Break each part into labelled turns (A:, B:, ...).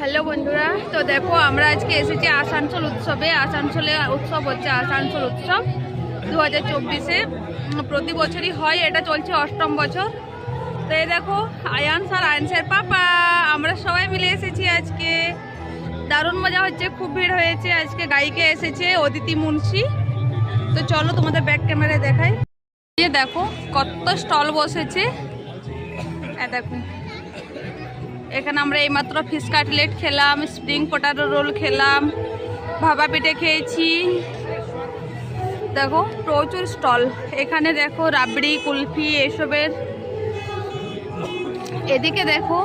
A: Hello বন্ধুরা, তো দেখো আমরা আজকে এসেছি আসানসোল উৎসবে। আসানসোলে উৎসব হচ্ছে আসানসোল উৎসব দু হাজার চব্বিশে প্রতি বছরই হয়, এটা চলছে অষ্টম বছর। তো এই দেখো আয়ানস আর আয়ানসের পাপা, আমরা সবাই মিলে এসেছি আজকে। দারুণ মজা হচ্ছে, খুব ভিড় হয়েছে। আজকে গাইকে এসেছে, অদিতি মুন্সি। তো চলো তোমাদের ব্যাক ক্যামেরায় দেখাই। দেখো, কত স্টল বসেছে। দেখো। এখানে আমরা এইমাত্র ফিশ কাটলেট খেলাম স্প্রিং পটাটো রোল খেলাম ভাবা পিঠে খেয়েছি। দেখো, প্রচুর স্টল এখানে দেখো রাবড়ি, কুলফি, এসবের। এদিকে দেখো,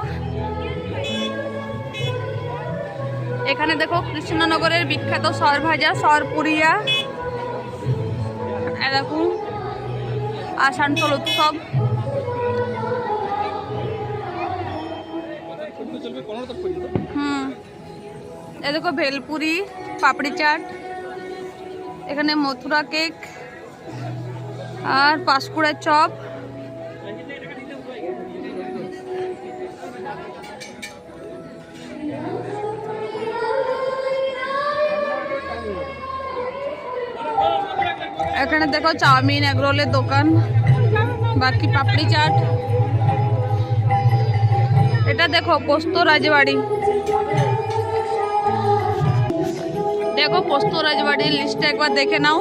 A: এখানে দেখো কৃষ্ণনগরের বিখ্যাত সর ভাজা, সর পুরিয়া। দেখো, আসানসোল উৎসব। হুম। এ দেখো ভেলপুরি, পাপড়ি চাট, এখানে মথুরা কেক, আর পাঁশকুড়ার চপ। এখানে দেখো চাউমিন, এগরোলের দোকান, বাকি পাপড়ি চাট। দেখো, পোস্ত রাজবাড়ি। দেখো, পোস্ত রাজবাড়ির লিস্টটা একবার দেখে নাও।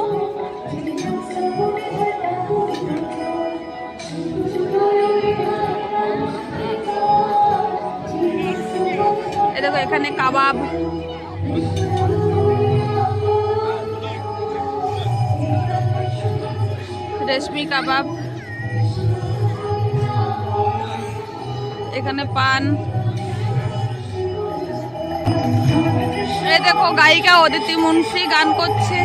A: দেখো, এখানে কাবাব। রেশমি কাবাব। এখানে পান। এই দেখো গায়িকা অদিতি মুন্সি গান করছে।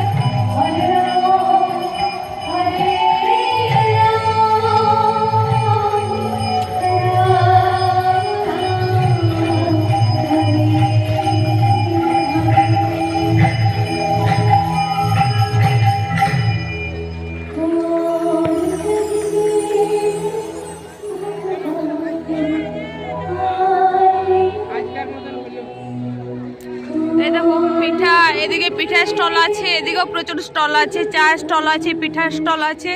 A: এদিকে পিঠা স্টল আছে, এদিকেও প্রচুর স্টল আছে, চা স্টল আছে পিঠা স্টল আছে।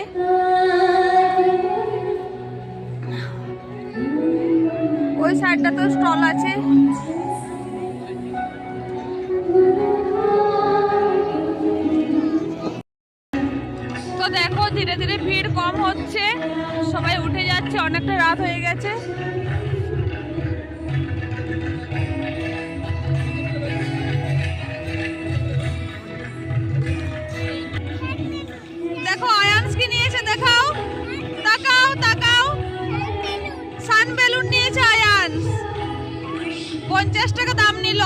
A: ওই সাইডটা তো স্টল আছে। তো দেখো, ধীরে ধীরে ভিড় কম হচ্ছে, সবাই উঠে যাচ্ছে, অনেকটা রাত হয়ে গেছে। পঞ্চাশ টাকা দাম নিল।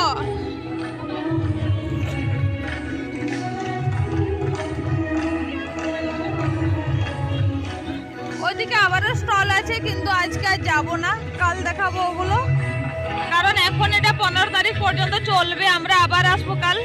A: ওইদিকে আবারও স্টল আছে, কিন্তু আজকে আর যাব না। কাল দেখাবো ওগুলো। কারণ এখন এটা পনেরো তারিখ পর্যন্ত চলবে, আমরা আবার আসব কাল।